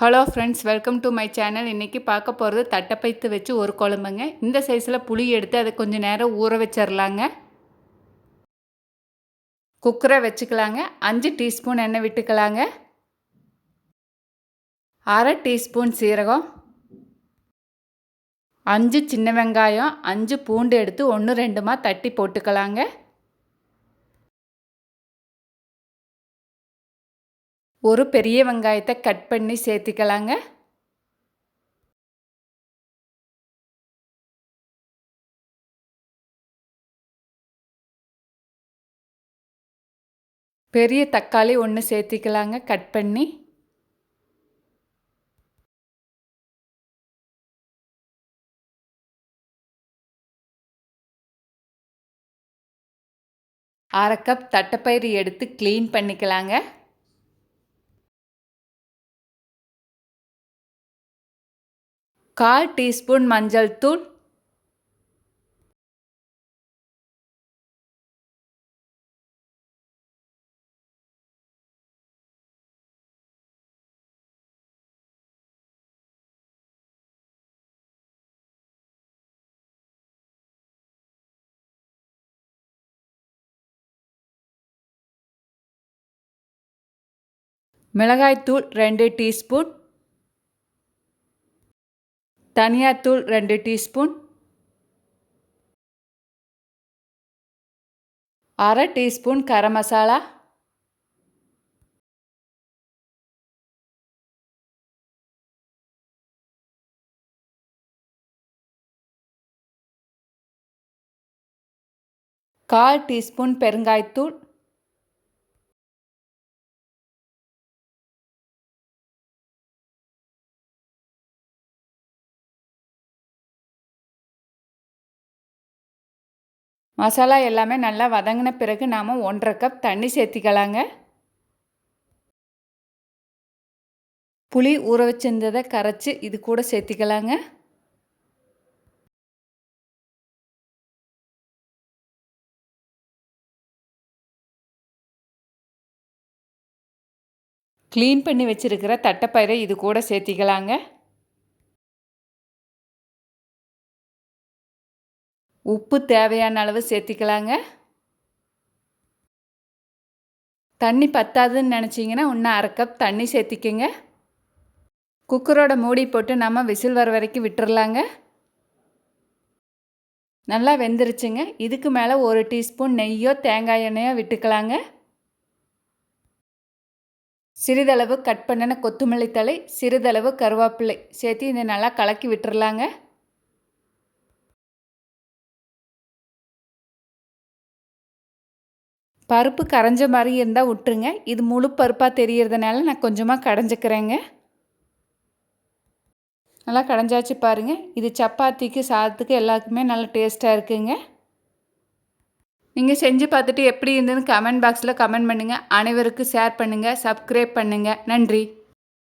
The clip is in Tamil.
Hello friends welcome to my channel இன்றைக்கி பார்க்க போகிறது தட்டைப்பைத்து வச்சு ஒரு குழம்புங்க. இந்த சைஸில் புளி எடுத்து அதை கொஞ்சம் நேரம் ஊற வச்சிடலாங்க குக்கரை வச்சுக்கலாங்க. அஞ்சு டீஸ்பூன் எண்ணெய் விட்டுக்கலாங்க. அரை டீஸ்பூன் சீரகம். அஞ்சு சின்ன வெங்காயம். அஞ்சு பூண்டு எடுத்து ஒன்று ரெண்டுமா தட்டி போட்டுக்கலாங்க. ஒரு பெரிய வெங்காயத்தை கட் பண்ணி சேர்த்திக்கலாங்க. பெரிய தக்காளி ஒன்று சேர்த்திக்கலாங்க கட் பண்ணி. அரை கப் தட்டைப்பயிறு எடுத்து க்ளீன் பண்ணிக்கலாங்க. கால் டீஸ்பூன் மஞ்சள் தூள். மிளகாய்த்தூள் ரெண்டு டீஸ்பூன். தனியாத்தூள் ரெண்டு டீஸ்பூன். அரை டீஸ்பூன் கரம் மசாலா. கால் டீஸ்பூன் பெருங்காயத்தூள். மசாலா எல்லாமே நல்லா வதங்கின பிறகு நாம் ஒன்றரை கப் தண்ணி சேர்த்திக்கலாங்க. புளி ஊற வச்சிருந்ததை கரைச்சி இது கூட சேர்த்திக்கலாங்க. க்ளீன் பண்ணி வச்சுருக்கிற தட்டைப்பயிரை இது கூட சேர்த்திக்கலாங்க. உப்பு தேவையான அளவு சேர்த்திக்கலாங்க. தண்ணி பத்தாதுன்னு நினச்சிங்கன்னா இன்னும் அரை கப் தண்ணி சேர்த்திக்கங்க. குக்கரோட மூடி போட்டு நம்ம விசில் வர வரைக்கும் விட்டுறலாங்க. நல்லா வெந்துருச்சுங்க. இதுக்கு மேலே ஒரு டீஸ்பூன் நெய்யோ தேங்காய் எண்ணெயோ விட்டுக்கலாங்க. சிறிதளவு கட் பண்ணின கொத்தமல்லி தலை சிறிதளவு கருவேப்பிலை சேர்த்து இதை நல்லா கலக்கி விட்டுறலாங்க. பருப்பு கரைஞ்ச மாதிரி இருந்தால் விட்டுருங்க. இது முழு பருப்பாக தெரியறதுனால நான் கொஞ்சமாக கடைஞ்சிக்கிறேங்க. நல்லா கடைஞ்சாச்சு பாருங்கள் இது சப்பாத்திக்கு சாதத்துக்கு எல்லாத்துக்குமே நல்லா டேஸ்ட்டாக இருக்குங்க. நீங்கள் செஞ்சு பார்த்துட்டு எப்படி இருந்ததுன்னு கமெண்ட் பாக்ஸில் கமெண்ட் பண்ணுங்கள் அனைவருக்கும் ஷேர் பண்ணுங்கள் சப்ஸ்கிரைப் பண்ணுங்கள் நன்றி.